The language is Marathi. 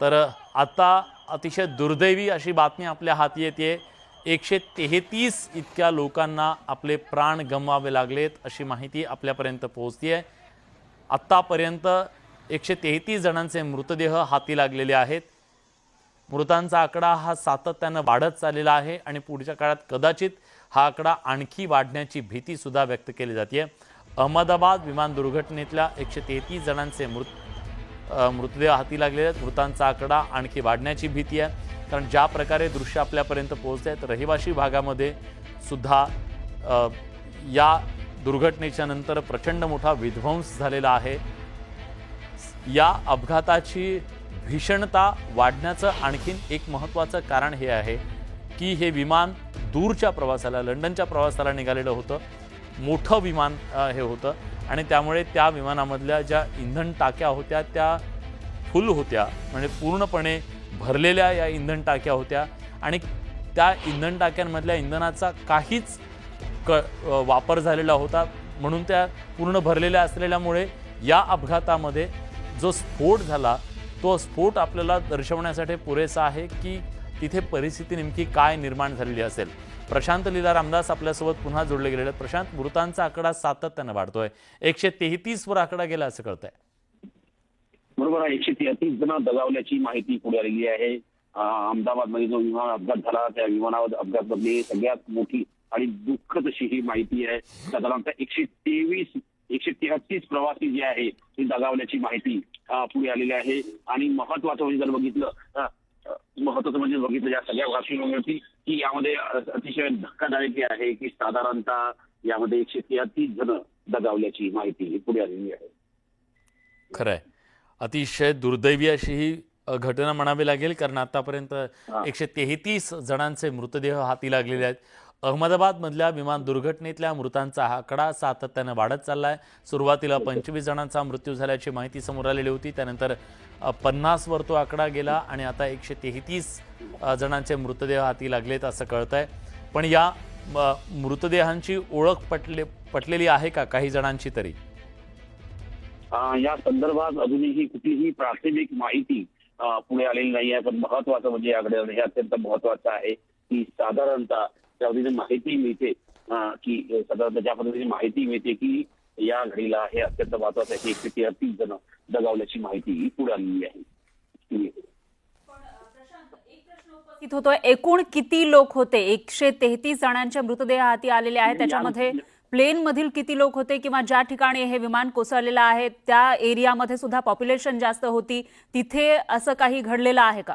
तर आता अतिशय दुर्दैवी अशी बातमी आपल्या हाती येते. एकशे तेहतीस इतक्या लोकांना आपले प्राण गमवावे लागलेत अशी माहिती आपल्यापर्यंत पोहोचते आहे आत्तापर्यंत एकशे तेहतीस जणांचे मृतदेह हाती लागलेले आहेत. मृतांचा आकडा हा सातत्यानं वाढत चाललेला आहे आणि पुढच्या काळात कदाचित हा आकडा आणखी वाढण्याची भीतीसुद्धा व्यक्त केली जाते अहमदाबाद विमान दुर्घटनेतल्या एकशे तेहतीस जणांचे मृत मृतदेह हाती लागलेले आहेत. मृतांचा आकडा आणखी वाढण्याची भीती आहे. कारण ज्या प्रकारे दृश्य आपल्यापर्यंत पोहोचत आहेत रहिवाशी भागामध्ये सुद्धा या दुर्घटनेच्या नंतर प्रचंड मोठा विध्वंस झालेला आहे. या अपघाताची भीषणता वाढण्याचं आणखीन एक महत्त्वाचं कारण हे आहे की हे विमान दूरच्या प्रवासाला लंडनच्या प्रवासाला निघालेलं होतं. मोठं विमान हे होतं. आणि त्यामुळे त्या विमानामधल्या ज्या इंधन टाक्या होत्या त्या फुल होत्या. म्हणजे पूर्णपणे भरलेल्या या इंधन टाक्या होत्या. आणि त्या इंधन टाक्यांमधल्या इंधनाचा काहीच क वापर झालेला होता. म्हणून त्या पूर्ण भरलेल्या असलेल्यामुळे या अपघातामध्ये जो स्फोट झाला तो स्फोट आपल्याला दर्शवण्यासाठी पुरेसा आहे की तिथे परिस्थिती नेमकी काय निर्माण झालेली असेल. प्रशांत लीला रामदास आपल्यासोबत पुन्हा जोडले गेलेले प्रशांत मृतांचा आकडा सातत्यानं वाढतोय. एकशे तेहतीस वर आकडा गेला असं कळतंय. बरोबर आहे. एकशे तेहतीस जण दगावल्याची माहिती पुढे आलेली आहे. अहमदाबादमध्ये जो विमान अपघात झाला त्या विमानावर अपघात मधली सगळ्यात मोठी आणि दुःखद अशी ही माहिती आहे. साधारणतः एकशे तेवीस एकशे तेहतीस प्रवासी जे आहे ते दगावल्याची माहिती पुढे आलेली आहे. आणि महत्वाचं म्हणजे जर बघितलं महत्वाचं म्हणजे बघितलं या सगळ्या बातमीवरती की यामध्ये अतिशय धक्कादायक आहे की साधारणतः यामध्ये एकशे तेहतीस जण दगावल्याची माहिती पुढे आलेली आहे. खरंय. अतिशय दुर्दैवी अशी ही घटना म्हणावी लागेल कारण आतापर्यंत एकशे तेहतीस जणांचे मृतदेह हाती लागलेले आहेत. अहमदाबादमधल्या विमान दुर्घटनेतल्या मृतांचा आकडा सातत्यानं वाढत चाललाय. सुरुवातीला पंचवीस जणांचा मृत्यू झाल्याची माहिती समोर आलेली होती. त्यानंतर पन्नासवर तो आकडा गेला आणि आता एकशे तेहतीस जणांचे मृतदेह हाती लागलेत असं कळतंय. पण या मृतदेहांची ओळख पटले पटलेली आहे का काही जणांची तरी? अं, या संदर्भात अजूनही कुठलीही प्राथमिक माहिती पुढे आलेली नाही आहे पण महत्वाचं म्हणजे याकडे हे अत्यंत महत्वाचं आहे की साधारणतः त्या पद्धतीने माहिती मिळते की साधारणतः ज्या पद्धतीने माहिती मिळते की या घडीला हे अत्यंत महत्वाचं आहे. की एकशे तेहतीस जण दगावल्याची माहिती पुढे आलेली आहे. होतोय. एकूण किती लोक होते? एकशे तेहतीस जणांचे मृतदेह हाती आलेले आहेत. त्याच्यामध्ये प्लेन मधील किती लोक होते किंवा ज्या ठिकाणी हे विमान कोसळलेलं आहे त्या एरियामध्ये सुद्धा पॉप्युलेशन जास्त होती. तिथे असं काही घडलेलं आहे का?